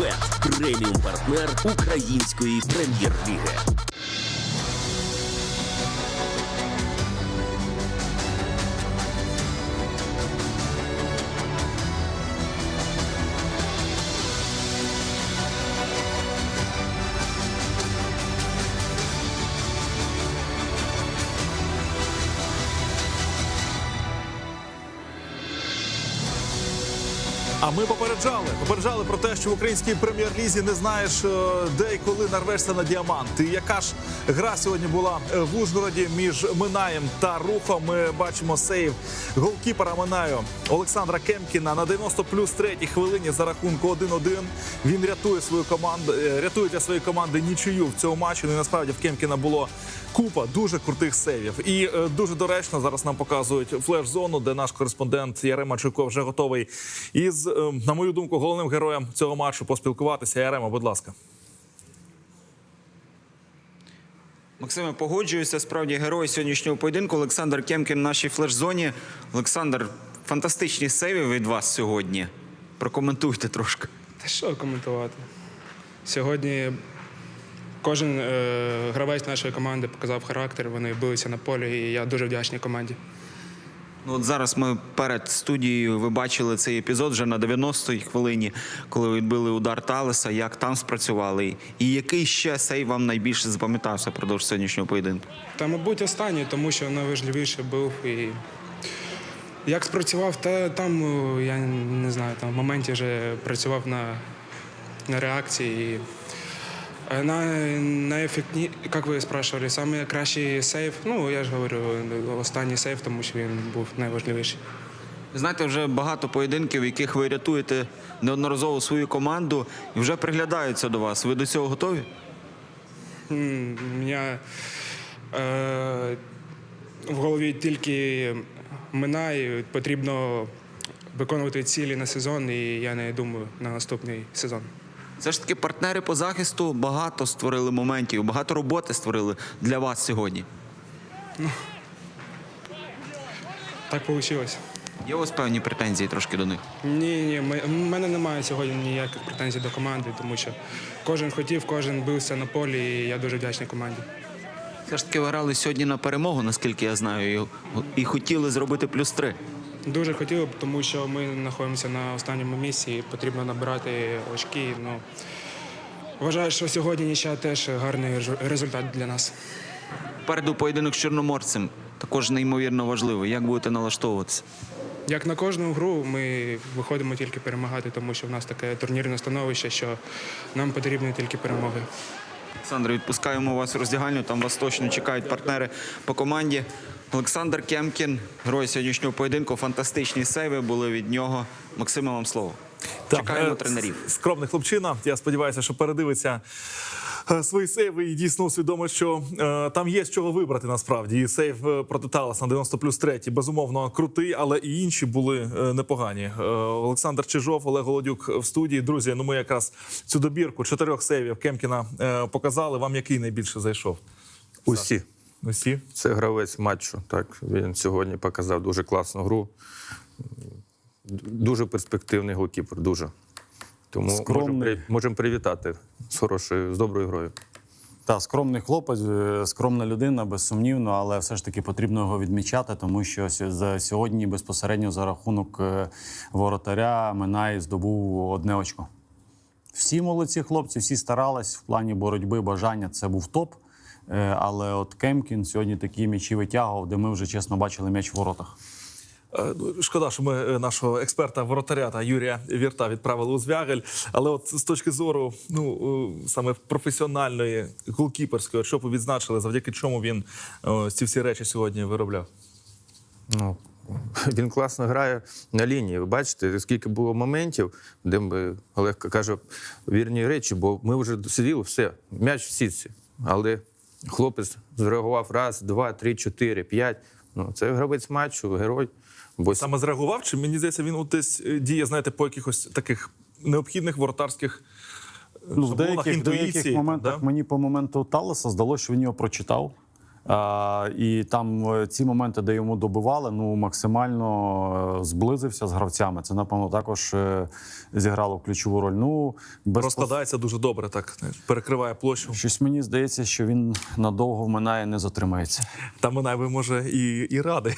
Фавбет преміум партнер української прем'єр-ліги. Ми попереджали, попереджали про те, що в українській прем'єр-лізі не знаєш, е, де і коли нарвешся на діамант. І яка ж гра сьогодні була е, в Ужгороді між Минаєм та Рухом. Ми бачимо сейв голкіпера Минаю Олександра Кемкіна на 90 плюс третій хвилині за рахунку 1-1. Він рятує свою команду, е, рятує для своєї команди нічию в цьому матчі. Ну і насправді в Кемкіна було купа дуже крутих сейвів. І дуже доречно зараз нам показують флеш-зону, де наш кореспондент Ярема Чуйко вже готовий із, на мою думку, головним героєм цього матчу поспілкуватися. Ярема, будь ласка. Максиме, погоджуюся. Справді герой сьогоднішнього поєдинку Олександр Кемкін в нашій флеш-зоні. Олександр, фантастичні сейви від вас сьогодні. Прокоментуйте трошки. Та що коментувати? Сьогодні кожен е, гравець нашої команди показав характер, вони билися на полі, і я дуже вдячний команді. Ну, от зараз ми перед студією ви бачили цей епізод вже на 90-й хвилині, коли відбили удар Талеса. Як там спрацювали? І який ще сейв вам найбільше запам'ятався впродовж сьогоднішнього поєдинку? Та, мабуть, останній, тому що найважливіше був. І як спрацював, та там е, я не знаю, там в моменті вже працював на, на реакції. І на, на ефектні, як ви спрашивали, саме кращий сейф, ну я ж говорю, останній сейф, тому що він був найважливіший. Знаєте, вже багато поєдинків, в яких ви рятуєте неодноразово свою команду і вже приглядаються до вас. Ви до цього готові? М, У мене е, в голові тільки минає, потрібно виконувати цілі на сезон, і я не думаю на наступний сезон. Все ж таки, партнери по захисту багато створили моментів, багато роботи створили для вас сьогодні. Так вийшло. Є у вас певні претензії трошки до них. Ні, ні, ми- в мене немає сьогодні ніяких претензій до команди, тому що кожен хотів, кожен бився на полі, і я дуже вдячний команді. Все ж таки, ви грали сьогодні на перемогу, наскільки я знаю, і, і хотіли зробити плюс три. Дуже хотів, тому що ми знаходимося на останньому місці і потрібно набирати очки. Ну, вважаю, що сьогодні нічия теж гарний результат для нас. Попереду поєдинок з чорноморцем також неймовірно важливий. Як будете налаштовуватися? Як на кожну гру, ми виходимо тільки перемагати, тому що в нас таке турнірне становище, що нам потрібні тільки перемоги. Олександр, відпускаємо вас в роздягальню. Там вас точно чекають партнери по команді. Олександр Кемкін, герой сьогоднішнього поєдинку. Фантастичні сейви були від нього. Максиме, вам слово. Чекаємо е, тренерів. Скромний хлопчина. Я сподіваюся, що передивиться е, свої сейви і дійсно усвідомить, що е, там є з чого вибрати насправді. І сейв е, проти Талас на 90 плюс 3, безумовно, крутий, але і інші були е, непогані. Е, Олександр Чижов, Олег Голодюк в студії. Друзі, ну ми якраз цю добірку чотирьох сейвів Кемкіна е, показали. Вам який найбільше зайшов? Усі. Усі? Це гравець матчу. Так, він сьогодні показав дуже класну гру. Дуже перспективний голкіпер, дуже. Тому можемо, Скромний. при- можемо привітати з хорошою, з доброю грою. Та скромний хлопець, е, скромна людина, безсумнівно, але все ж таки потрібно його відмічати, тому що сьогодні безпосередньо за рахунок е, воротаря Минай здобув одне очко. Всі молодці хлопці, всі старались в плані боротьби, бажання. Це був топ. Е, Але от Кемкін сьогодні такі м'ячі витягував, де ми вже чесно бачили м'яч в воротах. Е, ну, Шкода, що ми е, нашого експерта воротаря та Юрія Вірта відправили у Звягель. Але от з точки зору ну саме професіональної голкіперської, що б ви відзначили, завдяки чому він е, ці всі речі сьогодні виробляв? Ну, він класно грає на лінії. Ви бачите, скільки було моментів, де ми, Олег каже вірні речі, бо ми вже сиділи, все, м'яч в сітці. Але хлопець зреагував раз, два, три, чотири, п'ять. Ну, це гравець матчу, герой. Бо Саме зреагував, чи мені здається, він от десь е, діє, знаєте, по якихось таких необхідних воротарських е, Ну, в деяких, в деяких моментах да? мені по моменту Талеса здалося, що він його прочитав. І там е, ці моменти, де йому добивали, ну максимально е, зблизився з гравцями. Це, напевно, також е, зіграло ключову роль. Ну, без Розкладається дуже добре, так перекриває площу. Щось мені здається, що він надовго в Минає не затримається. Та Минай би може і, і радий.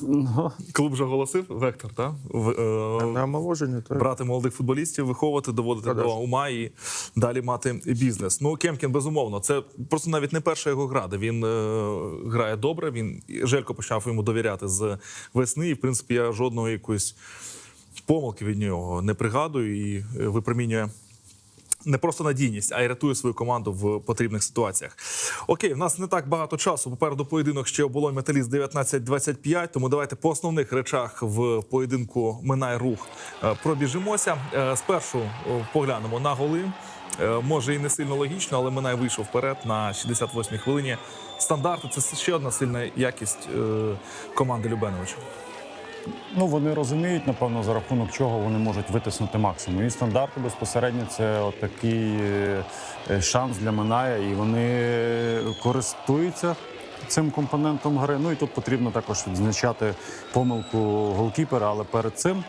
Ну, Клуб вже оголосив вектор, так? В, е, На так. брати молодих футболістів, виховувати, доводити до ума і далі мати бізнес. Ну, Кемкін, безумовно, це просто навіть не перша його гра, де він е, грає добре. Він Желько почав йому довіряти з весни. І, в принципі, я жодного якоїсь помилки від нього не пригадую і е, випромінює. Не просто надійність, а й рятує свою команду в потрібних ситуаціях. Окей, в нас не так багато часу. Попереду поєдинок ще оболонь металіст 19-25, Тому давайте по основних речах в поєдинку Минай рух е, пробіжимося. Е, Спершу е, поглянемо на голи. Е, Може і не сильно логічно, але Минай вийшов вперед на 68-й хвилині. Стандарти це ще одна сильна якість е, команди Любеновича. Ну, вони розуміють, напевно, за рахунок чого вони можуть витиснути максимум. І стандарти безпосередньо це от такий е, е, шанс для Миная, і вони користуються цим компонентом гри. Ну і тут потрібно також відзначати помилку голкіпера, але перед цим.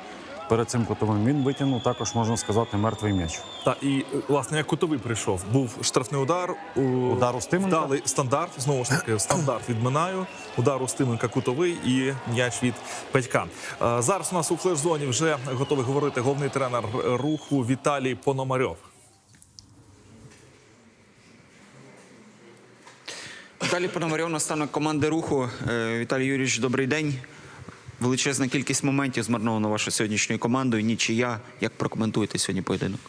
Перед цим котовим він витягнув також, можна сказати, мертвий м'яч. Та і власне як кутовий прийшов. Був штрафний удар. у- Удар Устименка. Вдалий стандарт. Знову ж таки, стандарт від Минаю. Удар Устименка кутовий і м'яч від Петька. Зараз у нас у флеш-зоні вже готовий говорити головний тренер руху Віталій Пономарьов. Віталій Пономарьов, наставник команди руху. Е, Віталій Юрійович, добрий день. Величезна кількість моментів змарновано вашою сьогоднішньою командою. Нічия. Як прокоментуєте сьогодні поєдинок?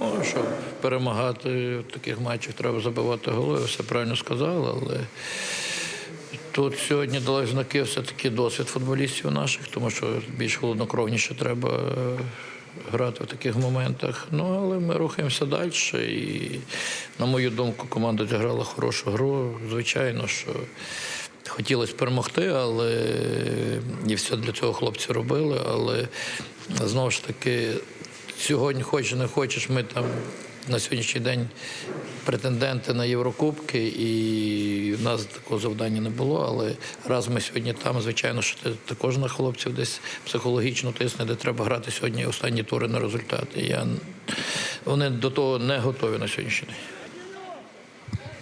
Ну, щоб перемагати в таких матчах, треба забивати голи, все правильно сказали, але тут сьогодні дали знаки все-таки досвід футболістів наших, тому що більш холоднокровніше треба е, грати в таких моментах. Ну, але ми рухаємося далі. І, на мою думку, команда зіграла хорошу гру. Звичайно, що хотілося перемогти, але і все для цього хлопці робили. Але знову ж таки, сьогодні, хочеш не хочеш, ми там на сьогоднішній день претенденти на Єврокубки, і в нас такого завдання не було. Але раз ми сьогодні там, звичайно, що це також на хлопців десь психологічно тисне, де треба грати сьогодні останні тури на результати. Я, вони до того не готові на сьогоднішній день.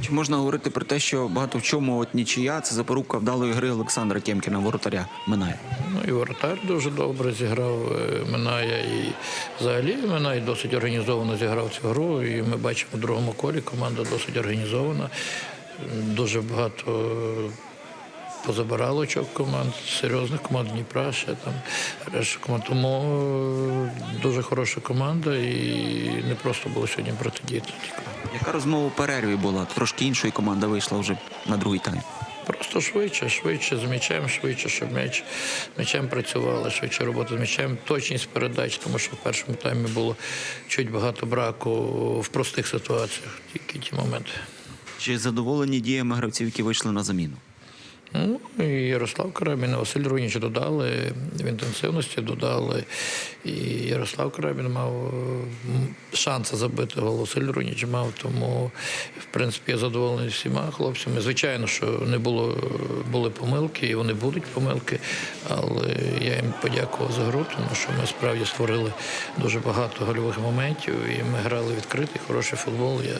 Чи можна говорити про те, що багато в чому от нічия це запорука вдалої гри Олександра Кемкіна, воротаря Минає? Ну і воротар дуже добре зіграв е, Миная. І взагалі Минай досить організовано зіграв цю гру. І ми бачимо у другому колі команда досить організована. Дуже багато позабирало очок команд, серйозних команд Дніпра, ще там решта команд. Тому е, дуже хороша команда і не просто було сьогодні протидіяти. Яка розмова у перерві була? Трошки іншої команда вийшла вже на другий тайм. Просто швидше, швидше з м'ячем, швидше, щоб м'яч м'ячем працювали, швидше робота з м'ячем, точність передач, тому що в першому таймі було чуть багато браку в простих ситуаціях, тільки ті моменти. Чи задоволені діями гравців, які вийшли на заміну? Ну, і Ярослав Карабін, Василь Руніч додали в інтенсивності, додали. І Ярослав Карабін мав шанси забити гол. Василь Руніч мав, тому, в принципі, я задоволений всіма хлопцями. Звичайно, що не було, були помилки, і вони будуть помилки, але я їм подякував за гру, тому що ми справді створили дуже багато гольових моментів, і ми грали відкритий, хороший футбол. Я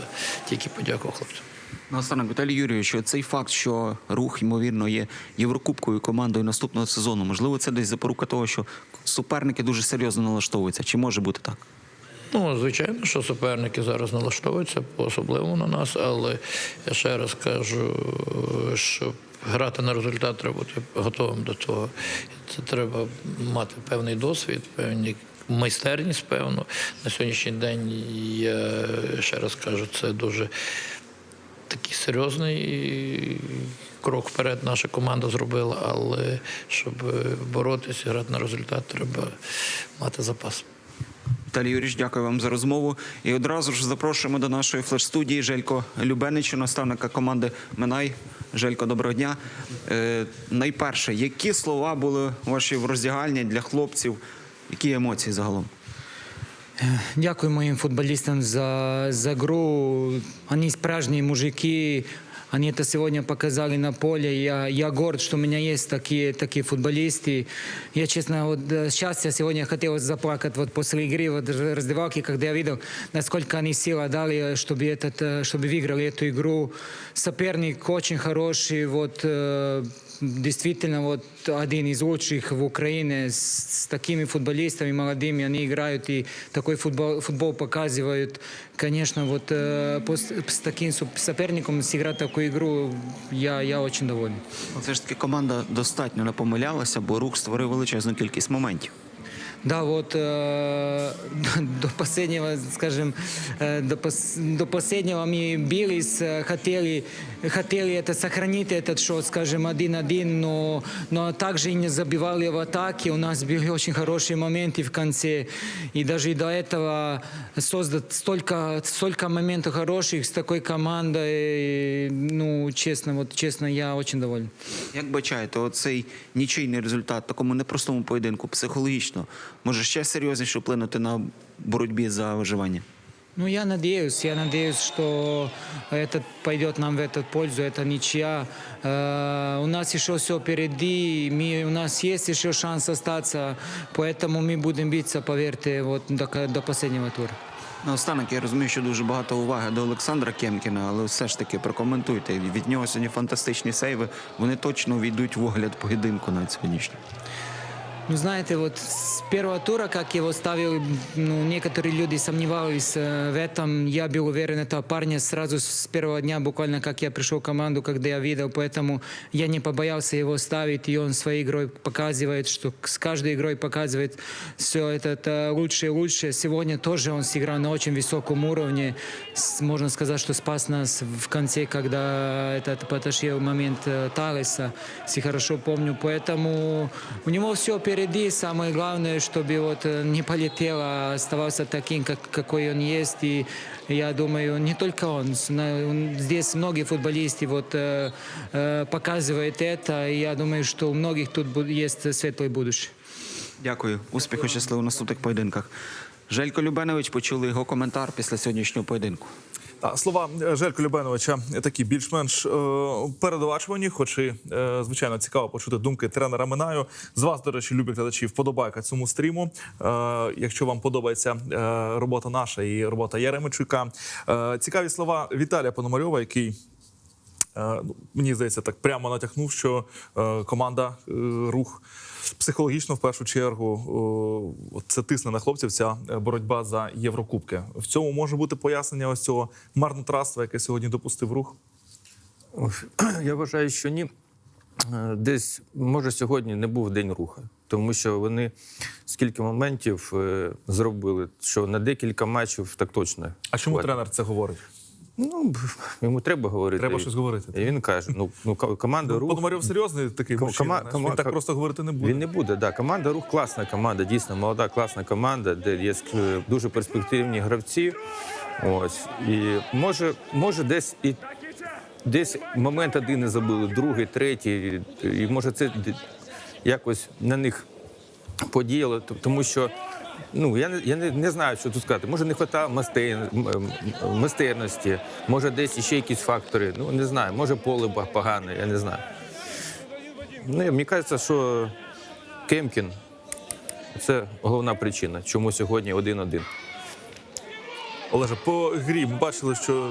тільки подякував хлопцям. Наостанок, Віталій Юрійович, цей факт, що рух, ймовірно, є єврокубковою командою наступного сезону, можливо, це десь запорука того, що суперники дуже серйозно налаштовуються. Чи може бути так? Ну, звичайно, що суперники зараз налаштовуються по-особливому на нас, але я ще раз кажу, що грати на результат треба бути готовим до того. Це треба мати певний досвід, певні. Майстерність, певно, на сьогоднішній день я ще раз кажу, це дуже такий серйозний крок вперед наша команда зробила, але щоб боротися, грати на результат, треба мати запас. Віталій Юрійович, дякую вам за розмову. І одразу ж запрошуємо до нашої флеш-студії Желько Любеничу, наставника команди Минай. Желько, доброго дня. Е, найперше, які слова були ваші в роздягальні для хлопців? Які емоції загалом? Дякую моїм футболістам за, за гру. Вони справжні мужики. Они это сегодня показали на поле. Я, я горд, что у меня есть такие, такие футболисты. Я, честно, вот э, сейчас я сегодня хотел заплакать вот после игры вот в раздевалке, когда я видел, насколько они сил дали, чтобы, этот, э, чтобы выиграли эту игру. Соперник очень хороший, вот э, действительно вот один из лучших в Украине с, с такими футболистами молодыми, они играют и такой футбол, футбол показывают. Конечно, вот э, пос- с таким суп- соперником сыграть такую игру, я, я очень доволен. Все ж таки команда достатньо не помилялася, бо рух створив величезну кількість моментів. Да, вот э, до последнего, скажем, э, до, пос- до последнего мы бились, э, хотели, хотели это сохранить этот счет, скажем, 1-1, но, но также и не забивали в атаке. У нас были очень хорошие моменты в конце. И даже и до этого создать столько, столько моментов хороших с такой командой. Ну, честно, вот честно, я очень доволен. Як бачаєте, оцей нічийний результат в такому непростому поєдинку психологічно може ще серйозніше вплинути на боротьбі за виживання? Ну, я надеюсь, я надеюсь, что это пойдет нам в эту пользу, это ничья. Э, у нас еще все впереди, мы, у нас есть еще шанс остаться, поэтому мы будем биться, поверьте, вот до, ко- до последнего тура. Наостанок я розумію, що дуже багато уваги до Олександра Кемкіна, але все ж таки прокоментуйте. Від нього сьогодні фантастичні сейви. Вони точно війдуть в огляд поєдинку на сьогоднішній. Ну, знаете, вот с первого тура, как его ставил, ну, некоторые люди сомневались э, в этом. Я был уверен этого парня сразу с первого дня, буквально как я пришел в команду, когда я видел. Поэтому я не побоялся его ставить, и он своей игрой показывает, что с каждой игрой показывает все это, это лучше и лучше. Сегодня тоже он сыграл на очень высоком уровне. Можно сказать, что спас нас в конце, когда этот потащил момент э, Талиса, если хорошо помню. Поэтому у него все. Самое главное, чтобы вот э, не полетел, а оставался таким, как, какой он есть. И я думаю, не только он. с- на- он- Здесь многие футболисты вот, э, э, показывают это. И я думаю, что у многих тут бу- есть светлое будущее. Дякую. Успіху, щасливо в наступних поєдинках. Желько Любенович почули його коментар після сьогоднішнього поєдинку. Слова е, Любеновича такі більш-менш е, передбачувані, хоч і е, звичайно цікаво почути думки тренера Минаю. З вас, до речі, любі глядачі, вподобайка цьому стріму. Е, якщо вам подобається е, робота наша і робота Яремичука. Е, цікаві слова Віталія Пономарьова, який. Е, ну, Мені здається, так прямо натякнув, що е, команда е, рух психологічно в першу чергу це тисне на хлопців. Ця боротьба за Єврокубки. В цьому може бути пояснення ось цього марнотратства, яке сьогодні допустив рух. Я вважаю, що ні. Десь, може, сьогодні не був день руха, тому що вони скільки моментів зробили, що на декілька матчів так точно. А чому хватить. тренер це говорить? Ну, йому треба говорити. Треба щось говорити. І він каже: ну, ну команда рух. Пономарьов серйозний такий Ко- мужчина, кома- кома- він так просто говорити не буде. Він не буде. Да. Команда рух класна команда, дійсно молода, класна команда, де є дуже перспективні гравці. Ось. І може, може десь і десь момент один не забили, другий, третій. І може це якось на них подіяло, тому що. Ну, я не, я не, не знаю, що тут сказати. Може, не вистачає мастер, майстерності, може, десь ще якісь фактори. Ну, не знаю, може поле погане, я не знаю. Ну, мені кажеться, що Кемкін це головна причина, чому сьогодні 1-1. Олеже, по грі ми бачили, що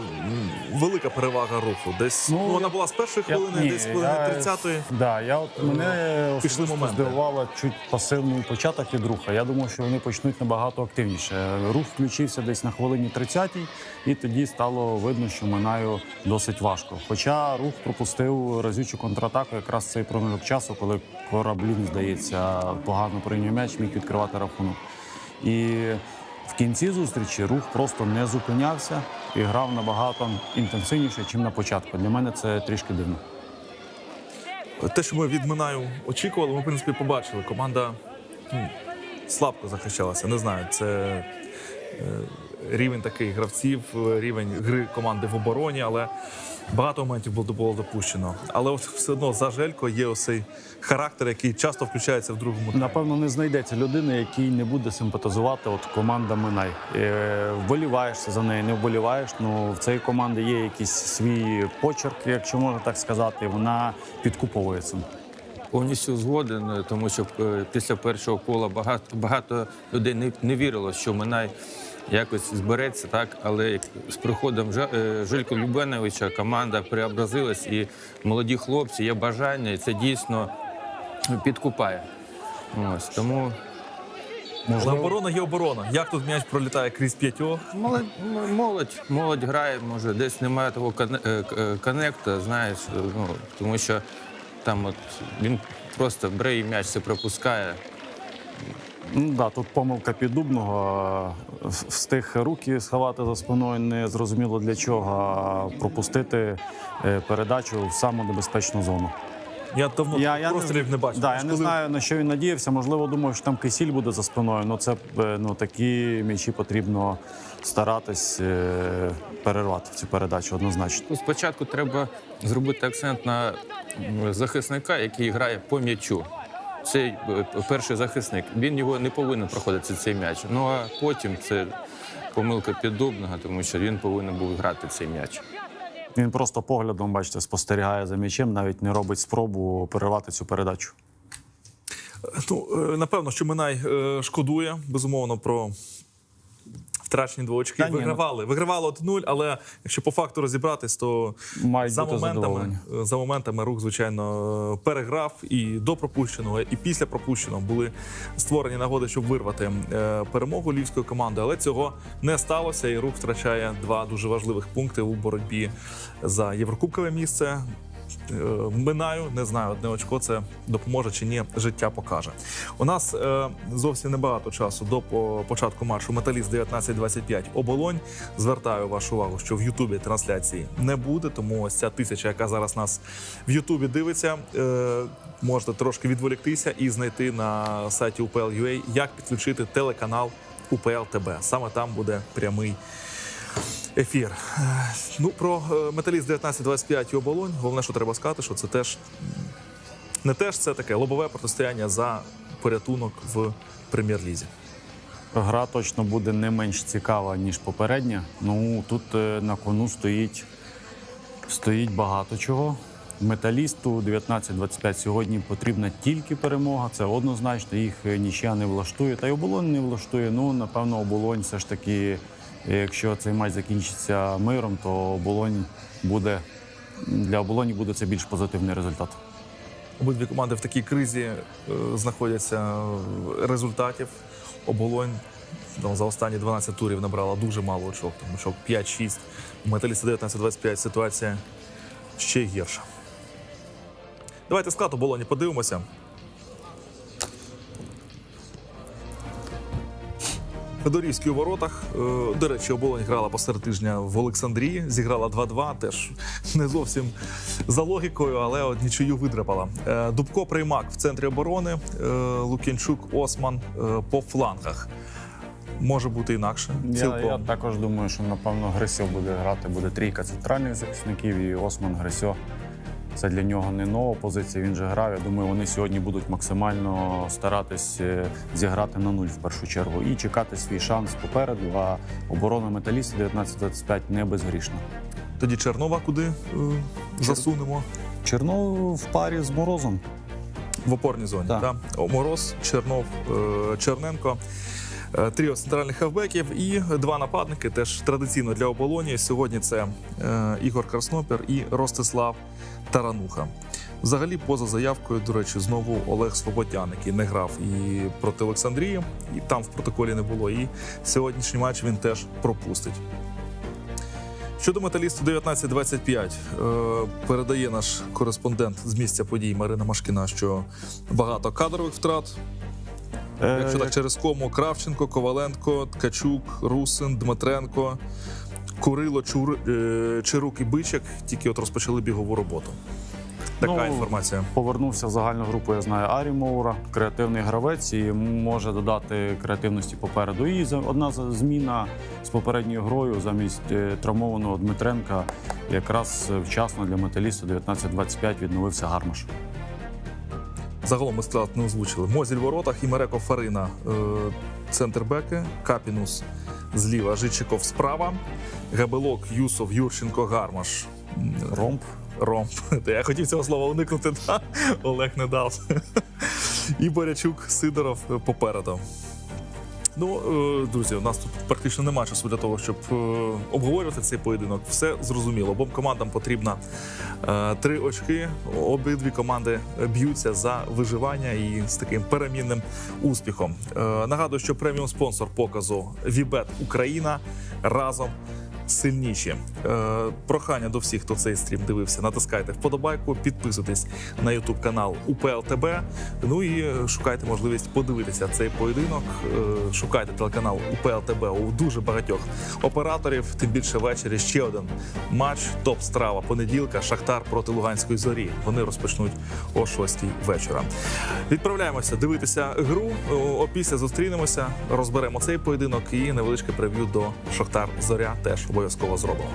велика перевага руху. Десь ну, Ну, вона була з першої Я- хвилини, ні, десь хвилини я- 30-ї. Да, я от мене Пішли здивувало чуть пасивний початок від руха. Я думав, що вони почнуть набагато активніше. Рух включився десь на хвилині 30-й, і тоді стало видно, що Минаю досить важко. Хоча рух пропустив разючу контратаку якраз цей проміжок часу, коли кораблін, здається, погано прийняв м'яч, міг відкривати рахунок. І в кінці зустрічі рух просто не зупинявся і грав набагато інтенсивніше, ніж на початку. Для мене це трішки дивно. Те, що ми від Минаю очікували, ми в принципі побачили. Команда ну, слабко захищалася. Не знаю, це рівень таких гравців, рівень гри команди в обороні, але багато моментів було, було допущено. Але от все одно за Желько є ось цей характер, який часто включається в другому таймі. Напевно, не знайдеться людини, якій не буде симпатизувати от команда Минай. Е, вболіваєш за неї, не вболіваєш. Ну в цієї команди є якийсь свій почерк, якщо можна так сказати. Вона підкуповує цим. Повністю згоден, е, тому що е, після першого кола багато, багато людей не, не вірило, що Минай якось збереться, так. Але як з приходом е, Жилька Любеновича команда преобразилась, і молоді хлопці є бажання, і це дійсно підкупає. Ось тому Але оборона є оборона. Як тут м'яч пролітає крізь п'ятьох? молодь, молодь, молодь грає, може, десь немає того е, е, коннекта, знаєш, ну, тому що там от він просто бере і м'яч це пропускає. Ну да, тут помилка піддубного. е, Встиг руки сховати за спиною, не зрозуміло для чого, а пропустити е, передачу в саму небезпечну зону. Я давно прострілів не, бачив. Да, я не знаю на що він надіявся. Можливо, думав, що там кисіль буде за спиною. Ну це е, ну такі м'ячі потрібно старатись е, перервати цю передачу однозначно. Ну, Спочатку треба зробити акцент на захисника, який грає по м'ячу. Цей е, перший захисник. Він його не повинен проходити цей м'яч. Ну а потім це помилка піддубного, тому що він повинен був грати цей м'яч. Він просто поглядом, бачите, спостерігає за м'ячем, навіть не робить спробу перервати цю передачу. Ну, е, напевно, що Минай е, шкодує безумовно про втрачені два очки. Та ні, ну- Вигравали. Вигравали 1-0, але якщо по факту розібратись, то Мають за бути моментами, за моментами рух, звичайно, переграв і до пропущеного, і після пропущеного були створені нагоди, щоб вирвати е, перемогу львівської команди. Але цього не сталося, і рух втрачає два дуже важливих пункти у боротьбі за єврокубкове місце. Е, Минаю, не знаю, одне очко це допоможе чи ні, життя покаже. У нас е, зовсім небагато часу до по- початку матчу Металіст 19-25 оболонь. Звертаю вашу увагу, що в Ютубі трансляції не буде, тому ось ця тисяча, яка зараз нас в Ютубі дивиться, е, можете трошки відволіктися і знайти на сайті UPL.ua, як підключити телеканал UPL ТБ. Саме там буде прямий ефір. Е, Ну про е, металіст 1925 і оболонь. Головне, що треба сказати, що це теж не теж це таке лобове протистояння за порятунок в прем'єр-лізі. Гра точно буде не менш цікава, ніж попередня. Ну тут е, на кону стоїть, стоїть багато чого. Металісту 19-25 сьогодні потрібна тільки перемога. Це однозначно. Їх нічия не влаштує. Та й оболонь не влаштує. Ну, напевно, оболонь все ж таки, е, якщо цей матч закінчиться миром, то оболонь буде для оболоні буде це більш позитивний результат. Обидві команди в такій кризі е, знаходяться результатів. Оболонь ну, за останні 12 турів набрала дуже мало очок, тому що 5-6. У металіста 19-25 ситуація ще гірша. Давайте склад оболоні подивимося. Федорівський у воротах. Е, До речі, оболонь грала посеред тижня в Олександрії. Зіграла 2-2, теж не зовсім за логікою, але от нічию видрапала. Е, Дубко Приймак в центрі оборони, е, Лук'янчук, Осман по флангах. Може бути інакше. Я, я також думаю, що напевно Грисьо буде грати. Буде трійка центральних захисників і Осман Грисьо. Це для нього не нова позиція. Він же грав. Я думаю, вони сьогодні будуть максимально старатись е, зіграти на нуль в першу чергу і чекати свій шанс попереду. А оборона металістів 19-25 не безгрішна. Тоді Чернова куди е, засунемо? Чернов в парі з морозом. В опорній зоні. Так. Да. Мороз, Чернов, е, Черненко. Е, Тріо центральних хавбеків і два нападники, теж традиційно для оболоні. Сьогодні це е, Ігор Краснопір і Ростислав Тарануха. Взагалі, поза заявкою, до речі, знову Олег Свободян, який не грав і проти Олександрії, і там в протоколі не було. І сьогоднішній матч він теж пропустить. Щодо металісту 1925, е, передає наш кореспондент з місця подій Марина Машкіна, що багато кадрових втрат. Е, Якщо так через кому Кравченко, Коваленко, Ткачук, Русин, Дмитренко, Курило, Чур, е, Чирук і Бичак тільки от розпочали бігову роботу. Така інформація. Повернувся в загальну групу, я знаю, Арі Моура, креативний гравець, і може додати креативності попереду. І одна зміна з попередньою грою замість е, травмованого Дмитренка якраз вчасно для металіста 19-25 відновився Гармаш. Загалом ми склад не озвучили. Мозіль в воротах і Мереко Фарина е, центрбеки, Капінус зліва, Жичиков справа, Габелок, Юсов, Юрченко, Гармаш. Ромб. Ромб. Та Я хотів цього слова уникнути, та Олег не дав. І Борячук, Сидоров е, попереду. Ну, е, друзі, у нас тут практично немає часу для того, щоб е, обговорювати цей поєдинок. Все зрозуміло. Обом командам потрібно е, три очки. Обидві команди б'ються за виживання і з таким перемінним успіхом. Нагадую, що преміум спонсор показу Вібет Україна разом. Сильніші Е, прохання до всіх, хто цей стрім дивився, натискайте вподобайку, підписуйтесь на Ютуб канал УПЛ ТБ. Ну і е, шукайте можливість подивитися цей поєдинок. Е, шукайте телеканал УПЛ ТБ у дуже багатьох операторів. Тим більше ввечері ще один матч. Топ страва понеділка. Шахтар проти Луганської зорі. Вони розпочнуть о 6 вечора. Відправляємося дивитися гру. Опісля зустрінемося, розберемо цей поєдинок і невеличке прев'ю до Шахтар Зоря теж обов'язково зробимо.